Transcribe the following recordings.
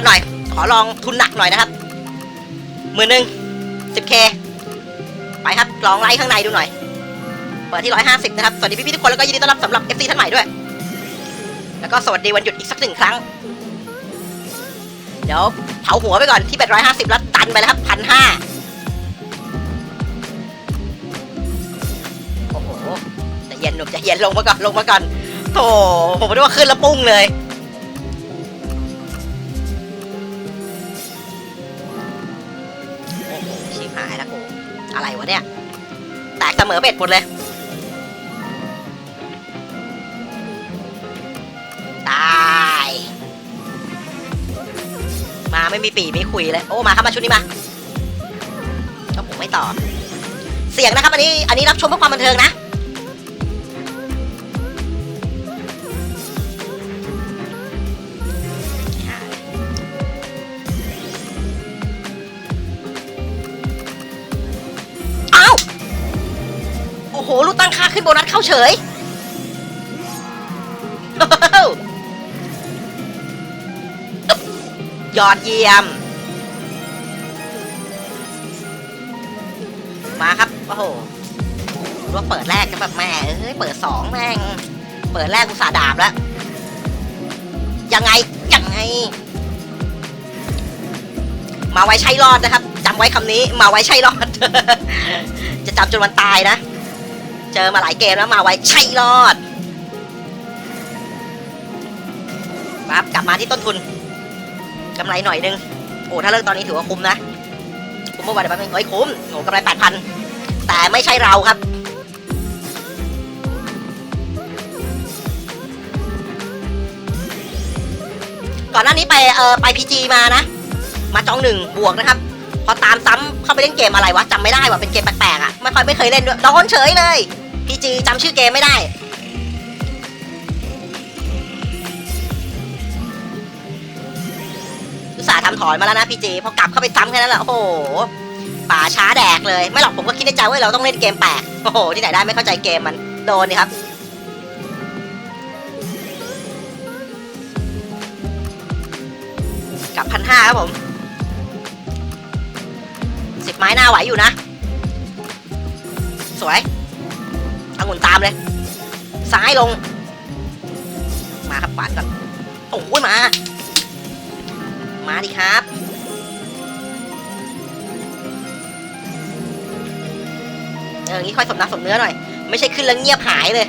กันหน่อย ขอลองทุนหนักหน่อยนะครับหมื่นหนึ่งสิบเคไปครับ ลองไล่ข้างในดูหน่อย เปิดที่ร้อยห้าสิบนะครับ สวัสดีพี่ๆทุกคน แล้วก็ยินดีต้อนรับสำหรับ FC ท่านใหม่ด้วย แล้วก็สวัสดีวันหยุดอีกสักหนึ่งครั้ง เดี๋ยวเผาหัวไปก่อนที่แปดร้อยห้าสิบแล้วตันไปแล้วครับพันห้าโอ้โหจะเย็นหนุ่มจะเย็นลงมาก่อนลงมาก่อนโถผมไม่ได้ว่าขึ้นแล้วปุ้งเลย เสมอเบ็ดหมดเลย ตาย มาไม่มีปีไม่คุยเลย โอ้ มาครับมาชุดนี้มาก็ผมไม่ตอบเสียงนะครับ อันนี้ อันนี้รับชมเพื่อความบันเทิงนะ หลูกตั้งค่าขึ้นโบนัสเข้าเฉยยอดเยี่ยม มาครับ โอ้โหรู้ว่าเปิดแรกก็แบบแม่เอ้ยเปิดสองแม่ง เปิดแรกกูสาดาบแล้ว ยังไง ยังไง มาไว้ใช่รอดนะครับจำไว้คำนี้ มาไว้ใช่รอด จะจำจนวันตายนะ เจอมาหลายเกมแล้วมาไว้ใช่รอดครับกลับมาที่ต้นทุนกำไรหน่อยนึงโอ้ถ้าเลิกตอนนี้ถือว่าคุ้มนะคุ้มเมื่อวานเดี๋ยวแป๊บนึงเฮ้ยคุ้มโอ้กำไรแปดพันแต่ไม่ใช่เราครับก่อนหน้านี้ไปเออไปพีจีมานะ มาจองหนึ่งบวกนะครับ พอตามซ้ำเข้าไปเล่นเกมอะไรวะจำไม่ได้ว่าเป็นเกมแปลกๆอะไม่ค่อยไม่เคยเล่นด้วยโดนเฉยเลย พีจีจำชื่อเกมไม่ได้ อุตส่าห์ทำถอนมาแล้วนะพีจีพอกลับเข้าไปซ้ำแค่นั้นแหละโอ้โหป่าช้าแดกเลย ไม่หรอกผมก็คิดในใจว่าเราต้องเล่นเกมแปลกโอ้โหที่ไหนได้ไม่เข้าใจเกมมันโดนนี่ครับกับพันห้าครับผมสิบไม้หน้าไหวอยู่นะ สวย องุ่นตามเลย ซ้ายลง มาครับขวานก่อนโอ้ยมา มาดิครับ เอองี้ค่อยสมน้ำสมเนื้อหน่อย ไม่ใช่ขึ้นแล้วเงียบหายเลย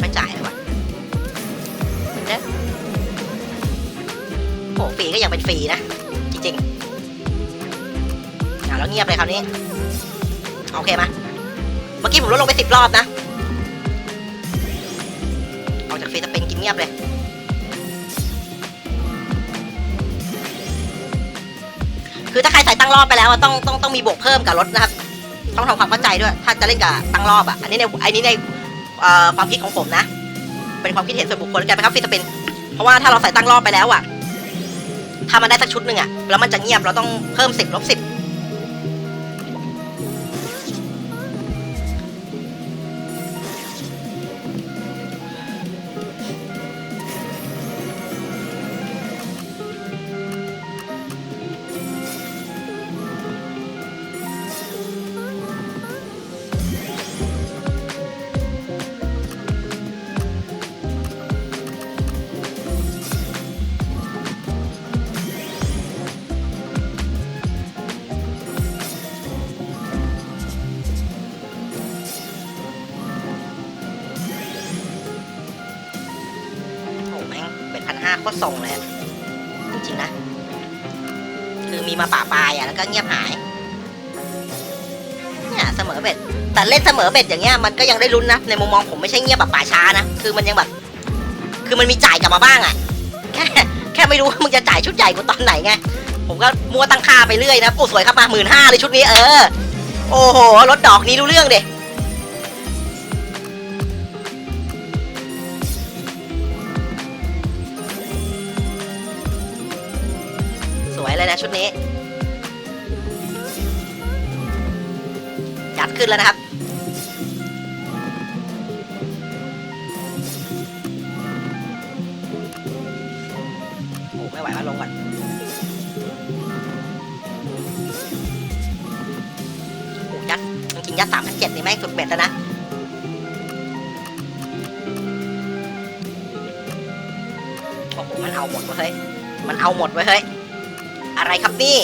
ไม่จ่ายเลยว่ะเด้อโอ้ฟรีก็ยังเป็นฟรีนะ จริงๆ เงียบเลยคราวนี้ โอเคไหมเมื่อกี้ผมลดลงไปสิบรอบนะ ออกจากฟรีสเป็นกินเงียบเลย คือถ้าใครใส่ตั้งรอบไปแล้วต้องต้องต้องมีบวกเพิ่มกับรถนะครับ ต้องทำความเข้าใจด้วย ถ้าจะเล่นกับตั้งรอบอะ อันนี้ในอันนี้ในความคิดของผมนะ เป็นความคิดเห็นส่วนบุคคลกันนะครับฟรีสเป็นเพราะว่าถ้าเราใส่ตั้งรอบไปแล้วอะถ้ามันได้สักชุดหนึ่งอะแล้วมันจะเงียบเราต้องเพิ่มสิบลบสิบาโคตรส่งเลยจริงๆนะ คือมีมาป่าปลายอะแล้วก็เงียบหายเนี่ยเสมอเบ็ด แต่เล่นเสมอเบ็ดอย่างเงี้ยมันก็ยังได้ลุ้นนะในมุมมองผมไม่ใช่เงียบแบบป่าช้านะคือมันยังแบบ คือมันมีจ่ายกลับมาบ้างอะแค่แค่ไม่รู้ว่ามึงจะจ่ายชุดใหญ่กูตอนไหนไงผมก็มัวตั้งค่าไปเรื่อยนะโอ้สวยครับมาหมื่นห้าเลยชุดนี้เออ โอ้โหรถดอกนี้รู้เรื่องเด็ ลยนะชุดนี้ จัดขึ้นแล้วนะครับ โอ้ไม่ไหวแล้ลงก่อนยัดมันกินยัดสามพันเจ็ดนี่แม่งสุดเบ็ดแล้วนะโอ้โหมันเอาหมดเว้ย มันเอาหมดเว้ย อะไรครับนี่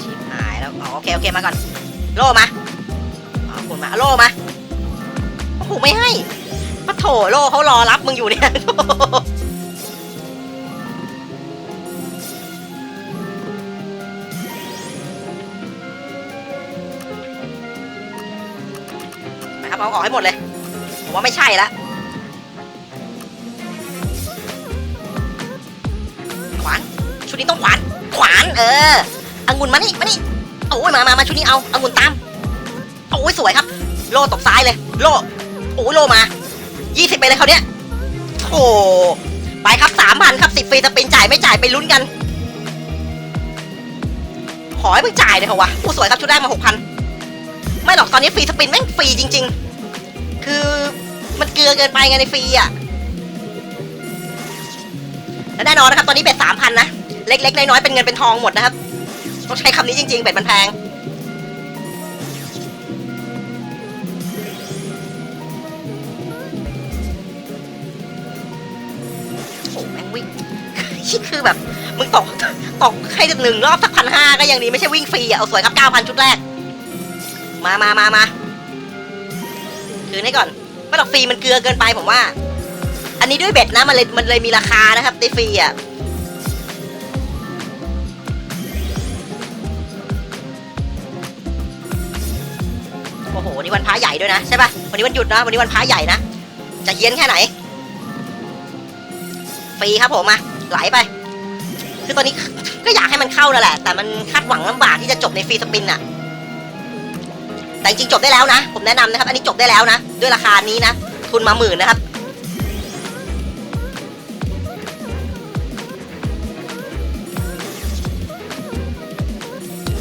ชิบหายแล้วอ๋อโอเค โอเค มาก่อน โล่มาเอคุณมา โล่มา โอ้โห ไม่ให้ปะโถโล่เขารอรับมึงอยู่เนี่ยนะครับเอาออกให้หมดเลย ผมว่าไม่ใช่ละ เออองุ่นมานี่มานี่โอ้ยมามามาชุดนี้เอาองุ่นตามโอ้ยสวยครับ โล่ตกซ้ายเลย โล่โอ้ยโล่มายี่สิบไปเลยเขาเนี้ยโอ้ไปครับสามพันครับสิบฟรีสปินจ่ายไม่จ่ายไปลุ้นกัน ขอให้มึงจ่ายเลยเหรอวะอู้สวยครับชุดแรกมาหกพันไม่หรอกตอนนี้ฟรีสปินแม่งฟรีจริง ๆ คือมันเกลือเกินไปไงในฟรีอะและแน่นอนนะครับ ตอนนี้เบ็ดสามพันนะ เล็ก ๆ น้อยๆเป็นเงินเป็นทองหมดนะครับ ต้องใช้คำนี้จริง ๆเบ็ดมันแพง โอ้แม่งวิ่ง คือแบบ มึงตกตกให้หนึ่งรอบสักพันห้าก็ยังดีไม่ใช่วิ่งฟรีอะ เอาสวยครับเก้าพันชุดแรก มามามามาคืนให้ก่อน ไม่หรอกฟรีมันเกลือเกินไปผมว่า อันนี้ด้วยเบ็ดนะมันเลยมันเลยมีราคานะครับได้ฟรีอะ อ้โหวันนี่วันพระใหญ่ด้วยนะใช่ป่ะวันนี้วันหยุดนะวันนี้วันพระใหญ่นะจะเย็นแค่ไหนฟรีครับผมมาไหลไป คือตอนนี้ก็อยากให้มันเข้านั่นแหละ แต่มันคาดหวังลำบากที่จะจบในฟรีสปินอะแต่จริงจบได้แล้วนะ ผมแนะนำนะครับ อันนี้จบได้แล้วนะ ด้วยราคานี้นะ ทุนมาหมื่นนะครับ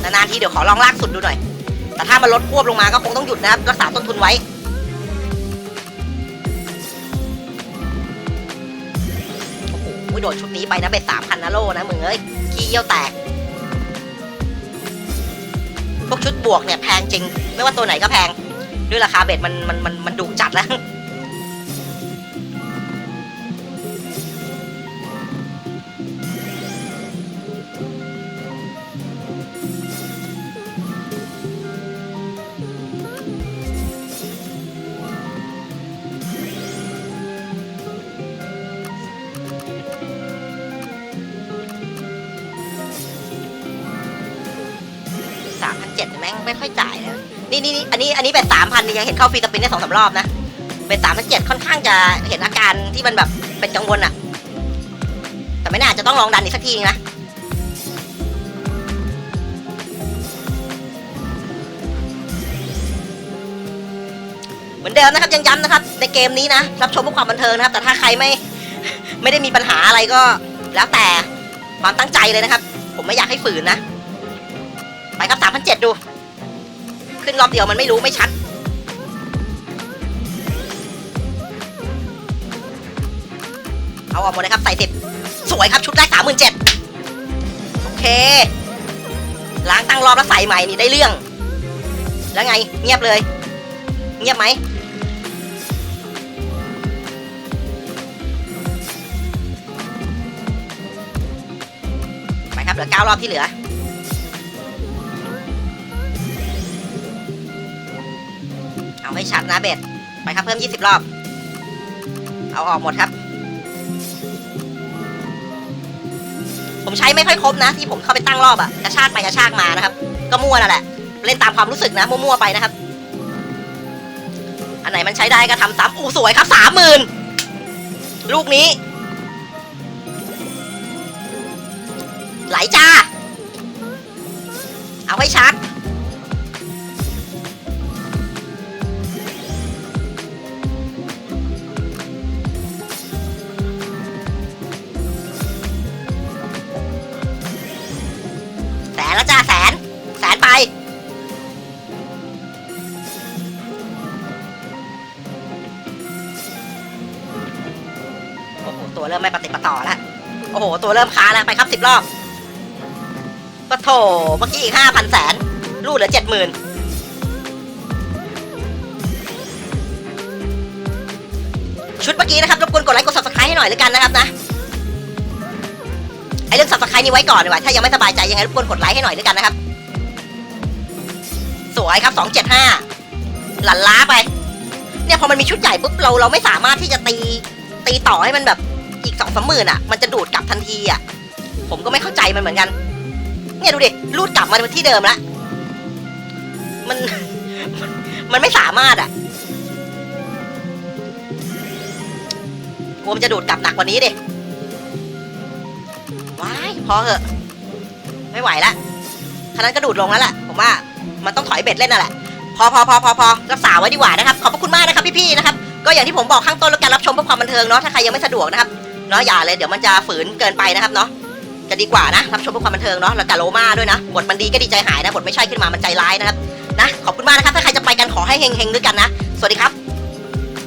นานๆทีเดี๋ยวขอลองลากสุดดูหน่อย แต่ถ้ามันลดควบลงมาก็คงต้องหยุดนะครับรักษาต้นทุนไว้ โอ้โหโดดชุดนี้ไปนะเบ็ดสามพันนะโลนะมึงเอ้ยขี้เยี่ยวแตก พวกชุดบวกเนี่ยแพงจริง ไม่ว่าตัวไหนก็แพง ด้วยราคาเบ็ดมันมันมันมันดุจัดแล้ว เจ็ดแม่งไม่ค่อยจ่ายนะนี่นี่นี่อันนี้อันนี้เป็นสามพันยังเห็นเข้าฟรีสปินได้สองสามรอบนะเป็นสามพันเจ็ดค่อนข้างจะเห็นอาการที่มันแบบเป็นกังวลอะแต่ไม่น่าจะต้องลองดันอีกสักทีนึงนะเหมือนเดิมนะครับยังย้ำนะครับ ในเกมนี้นะ รับชมเพื่อความบันเทิงนะครับ แต่ถ้าใครไม่ไม่ได้มีปัญหาอะไรก็ แล้วแต่ความตั้งใจเลยนะครับ ผมไม่อยากให้ฝืนนะ ไปครับสามพันเจ็ดดู ขึ้นรอบเดียวมันไม่รู้ไม่ชัด เอาออกหมดเลยครับ ใส่สิบสวยครับชุดแรกสามหมื่นเจ็ดโอเค ล้างตั้งรอบแล้วใส่ใหม่นี่ได้เรื่อง แล้วไงเงียบเลย เงียบไหมไปครับเหลือเก้ารอบที่เหลือ เอาให้ชัดนะเบ็ด ไปครับเพิ่ม 20 รอบ เอาออกหมดครับ ผมใช้ไม่ค่อยครบนะ ที่ผมเข้าไปตั้งรอบอะกระชากไปกระชากมานะครับ ก็มั่วนั่นแหละ เล่นตามความรู้สึกนะ มั่วๆไปนะครับ อันไหนมันใช้ได้ก็ทำซ้ำอู้สวยครับสามหมื่นลูกนี้ ไหลจ้า เอาให้ชัด อ้โห ตัวเริ่มค้าแล้วไปครับสิบรอบปะโถเมื่อกี้อีกห้าพันแสนรูดเหลือเจ็ดหมื่นชุดเมื่อกี้นะครับรบกวนกดไลค์กด subscribe ให้หน่อยแล้วกันนะครับนะไอเรื่อง subscribe นี่ไว้ก่อนดีกว่าถ้ายังไม่สบายใจยังไงรบกวนกดไลค์ให้หน่อยแล้วกันนะครับ สวยครับ275หลั่นล้าไป เนี่ยพอมันมีชุดใหญ่ปุ๊บเราเราไม่สามารถที่จะตีตีต่อให้มันแบบ อีกสองสามหมื่นอะ มันจะดูดกลับทันทีอะ ผมก็ไม่เข้าใจมันเหมือนกัน เนี่ยดูดิ รูดกลับมาที่เดิมละ มัน มันไม่สามารถอะกลัวมันจะดูดกลับหนักกว่านี้ดิ ว้ายพอเหอะ ไม่ไหวละท่านั้นก็ดูดลงแล้วแหละ ผมว่า มันต้องถอยเบ็ดเล่นน่ะแหละ พอพอพอพอพอรักษาไว้ดีกว่านะครับ ขอบพระคุณมากนะครับพี่ๆนะครับก็อย่างที่ผมบอกข้างต้นแล้วการรับชมเพื่อความบันเทิงเนาะถ้าใครยังไม่สะดวกนะครับ เนาะอย่าเลยเดี๋ยวมันจะฝืนเกินไปนะครับเนาะจะดีกว่านะรับชมเพื่อความบันเทิงเนาะแล้วกาโลมาด้วยนะบทมันดีก็ดีใจหายนะบทไม่ใช่ขึ้นมามันใจร้ายนะครับนะขอบคุณมากนะครับถ้าใครจะไปกันขอให้เฮงๆด้วยกันนะ สวัสดีครับ